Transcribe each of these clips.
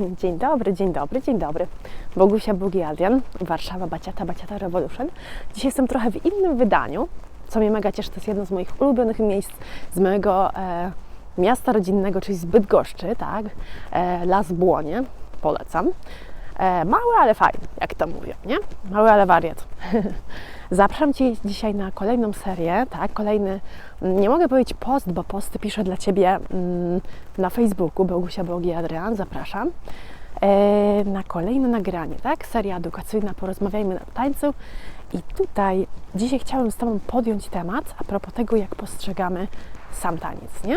Dzień dobry, dzień dobry, dzień dobry. Bogusia Bogi Adrian, Warszawa, Baciata, Baciata Revolution. Dzisiaj jestem trochę w innym wydaniu, co mnie mega cieszy. To jest jedno z moich ulubionych miejsc z mojego e, miasta rodzinnego, czyli z Bydgoszczy, tak? E, Las Błonie, polecam. E, mały, ale fajny, jak to mówią, nie? Mały, ale wariat. Zapraszam Cię dzisiaj na kolejną serię, tak? Kolejny, nie mogę powiedzieć post, bo posty piszę dla Ciebie mm, na Facebooku, Bogusia Bogi Adrian, zapraszam. E, na kolejne nagranie, tak? Seria edukacyjna, porozmawiajmy na tańcu. I tutaj dzisiaj chciałam z Tobą podjąć temat a propos tego, jak postrzegamy sam taniec, nie?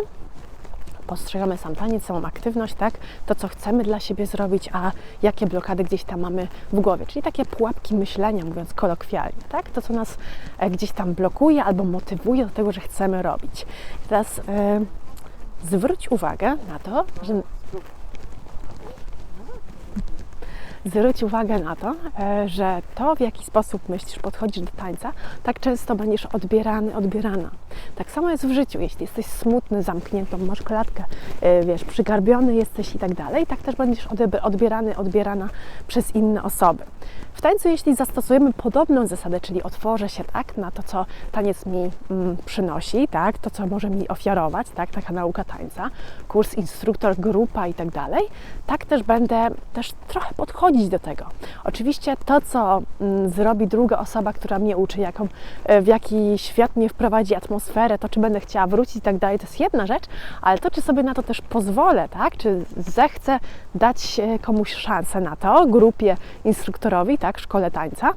Postrzegamy sam taniec, samą aktywność, tak? To, co chcemy dla siebie zrobić, a jakie blokady gdzieś tam mamy w głowie, czyli takie pułapki myślenia, mówiąc kolokwialnie, tak? To, co nas e, gdzieś tam blokuje albo motywuje do tego, że chcemy robić. Teraz e, zwróć uwagę na to, że zwróć uwagę na to, e, że to, w jaki sposób myślisz, podchodzisz do tańca, tak często będziesz odbierany, odbierana. Tak samo jest w życiu. Jeśli jesteś smutny, zamknięty, masz klatkę, e, wiesz, przygarbiony jesteś i tak dalej, tak też będziesz odbierany, odbierana przez inne osoby. Tańcu, jeśli zastosujemy podobną zasadę, czyli otworzę się tak na to, co taniec mi mm, przynosi, tak, to, co może mi ofiarować, tak, taka nauka tańca, kurs, instruktor, grupa i tak dalej, tak też będę też trochę podchodzić do tego. Oczywiście to, co mm, zrobi druga osoba, która mnie uczy, jaką, e, w jaki świat mnie wprowadzi atmosferę, to czy będę chciała wrócić i tak dalej, to jest jedna rzecz, ale to, czy sobie na to też pozwolę, tak, czy zechcę dać e, komuś szansę na to, grupie, instruktorowi, tak, szkole tańca,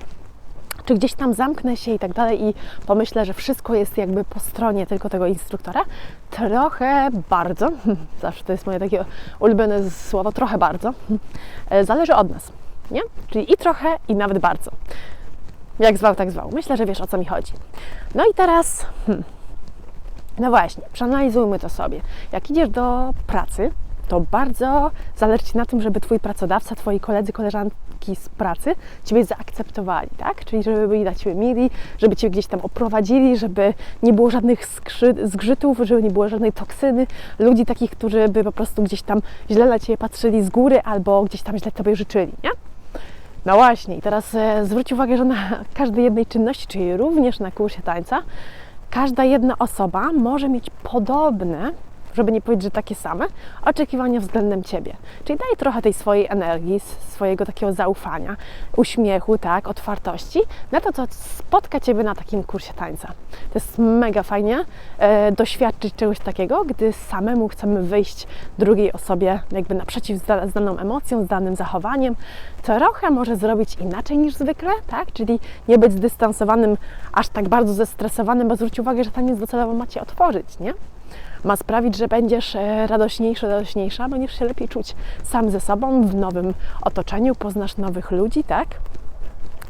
czy gdzieś tam zamknę się i tak dalej i pomyślę, że wszystko jest jakby po stronie tylko tego instruktora? Trochę bardzo, zawsze to jest moje takie ulubione słowo, trochę bardzo, e, zależy od nas, nie? Czyli i trochę, i nawet bardzo. Jak zwał, tak zwał. Myślę, że wiesz o co mi chodzi. No i teraz, hmm, no właśnie, przeanalizujmy to sobie. Jak idziesz do pracy, to bardzo zależy Ci na tym, żeby Twój pracodawca, Twoi koledzy, koleżanki z pracy Ciebie zaakceptowali, tak? Czyli żeby byli dla Ciebie mili, żeby Cię gdzieś tam oprowadzili, żeby nie było żadnych zgrzytów, żeby nie było żadnej toksyny, ludzi takich, którzy by po prostu gdzieś tam źle na Ciebie patrzyli z góry albo gdzieś tam źle Tobie życzyli, nie? No właśnie, i teraz e, zwróć uwagę, że na każdej jednej czynności, czyli również na kursie tańca, każda jedna osoba może mieć podobne żeby nie powiedzieć, że takie same, oczekiwania względem Ciebie. Czyli daj trochę tej swojej energii, swojego takiego zaufania, uśmiechu, tak, otwartości na to, co spotka Ciebie na takim kursie tańca. To jest mega fajnie e, doświadczyć czegoś takiego, gdy samemu chcemy wyjść drugiej osobie jakby naprzeciw z daną emocją, z danym zachowaniem. Trochę może zrobić inaczej niż zwykle, tak? Czyli nie być zdystansowanym, aż tak bardzo zestresowanym, bo zwróć uwagę, że taniec docelowo macie otworzyć, nie? Ma sprawić, że będziesz radośniejszy, radośniejsza, będziesz się lepiej czuć sam ze sobą w nowym otoczeniu, poznasz nowych ludzi, tak?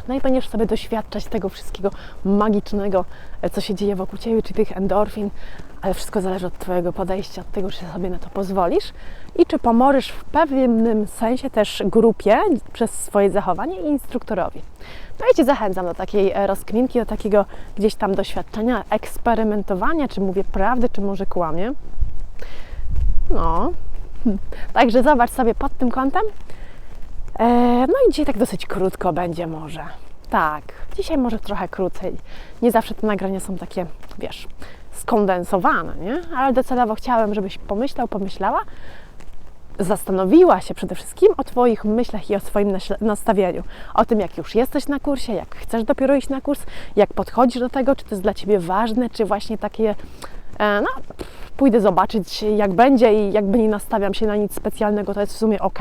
No i będziesz sobie doświadczać tego wszystkiego magicznego, e, co się dzieje wokół Ciebie, czy tych endorfin, ale wszystko zależy od Twojego podejścia, od tego, czy sobie na to pozwolisz i czy pomożesz w pewnym sensie też grupie przez swoje zachowanie i instruktorowi. No i Cię zachęcam do takiej e, rozkminki, do takiego gdzieś tam doświadczenia, eksperymentowania, czy mówię prawdę, czy może kłamię. No, także zobacz sobie pod tym kątem. E, no i dzisiaj tak dosyć krótko będzie może. Tak, dzisiaj może trochę krócej. Nie zawsze te nagrania są takie, wiesz, skondensowane, nie? Ale docelowo chciałem, żebyś pomyślał, pomyślała, zastanowiła się przede wszystkim o Twoich myślach i o swoim nastawieniu. O tym, jak już jesteś na kursie, jak chcesz dopiero iść na kurs, jak podchodzisz do tego, czy to jest dla Ciebie ważne, czy właśnie takie, no, pójdę zobaczyć, jak będzie i jakby nie nastawiam się na nic specjalnego, to jest w sumie ok,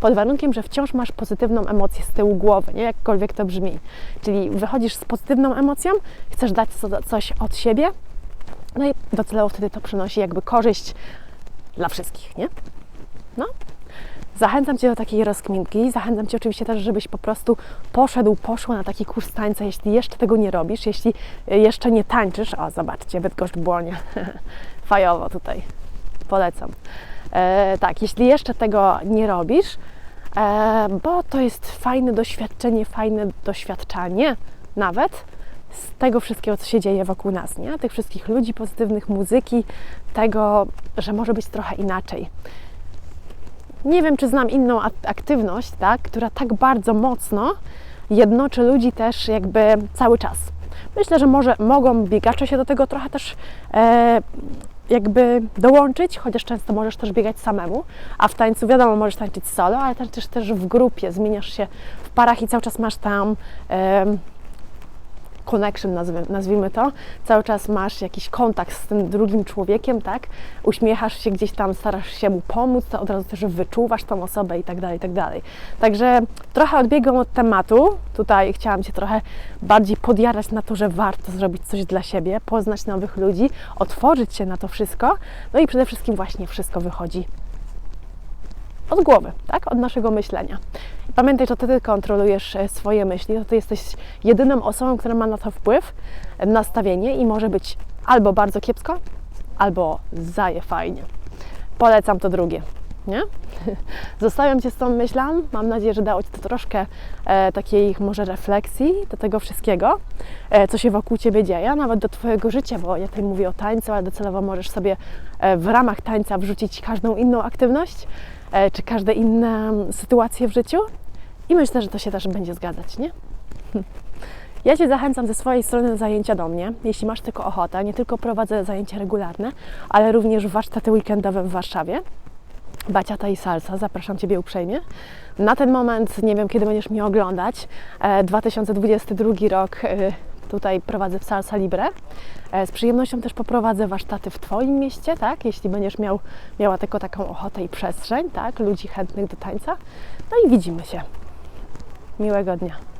pod warunkiem, że wciąż masz pozytywną emocję z tyłu głowy, nie? Jakkolwiek to brzmi. Czyli wychodzisz z pozytywną emocją, chcesz dać coś od siebie, no i docelowo wtedy to przynosi jakby korzyść dla wszystkich, nie? No. Zachęcam Cię do takiej rozkminki. Zachęcam Cię oczywiście też, żebyś po prostu poszedł, poszła na taki kurs tańca, jeśli jeszcze tego nie robisz, jeśli jeszcze nie tańczysz. O, zobaczcie, Bydgoszcz Błonie. Fajowo tutaj. Polecam. E, tak, jeśli jeszcze tego nie robisz, e, bo to jest fajne doświadczenie, fajne doświadczanie nawet z tego wszystkiego, co się dzieje wokół nas, nie? Tych wszystkich ludzi pozytywnych, muzyki, tego, że może być trochę inaczej nie wiem, czy znam inną ak- aktywność, tak, która tak bardzo mocno jednoczy ludzi też jakby cały czas. Myślę, że może mogą biegacze się do tego trochę też e, jakby dołączyć, chociaż często możesz też biegać samemu, a w tańcu wiadomo, możesz tańczyć solo, ale tańczysz też w grupie, zmieniasz się w parach i cały czas masz tam em, connection, nazwijmy to, cały czas masz jakiś kontakt z tym drugim człowiekiem, tak? Uśmiechasz się gdzieś tam, starasz się mu pomóc, to od razu też wyczuwasz tą osobę i tak dalej, i tak dalej. Także trochę odbiegam od tematu. Tutaj chciałam Cię trochę bardziej podjarać na to, że warto zrobić coś dla siebie, poznać nowych ludzi, otworzyć się na to wszystko. No i przede wszystkim właśnie wszystko wychodzi od głowy, tak? Od naszego myślenia. Pamiętaj, że ty kontrolujesz e, swoje myśli, to ty jesteś jedyną osobą, która ma na to wpływ, e, nastawienie i może być albo bardzo kiepsko, albo zaje fajnie. Polecam to drugie. Nie? Zostawiam Cię z tą myślą. Mam nadzieję, że dało Ci to troszkę e, takiej może refleksji do tego wszystkiego, e, co się wokół Ciebie dzieje, nawet do Twojego życia, bo ja tutaj mówię o tańcu, ale docelowo możesz sobie e, w ramach tańca wrzucić każdą inną aktywność, e, czy każde inne sytuacje w życiu i myślę, że to się też będzie zgadzać, nie? Ja Cię zachęcam ze swojej strony do zajęcia do mnie, jeśli masz tylko ochotę. Nie tylko prowadzę zajęcia regularne, ale również warsztaty weekendowe w Warszawie. Baciata i Salsa, zapraszam Ciebie uprzejmie. Na ten moment, nie wiem kiedy będziesz mnie oglądać, e, 2022 rok e, tutaj prowadzę w Salsa Libre. E, Z przyjemnością też poprowadzę warsztaty w Twoim mieście, tak? Jeśli będziesz miał, miała tylko taką ochotę i przestrzeń, tak? Ludzi chętnych do tańca. No i widzimy się. Miłego dnia.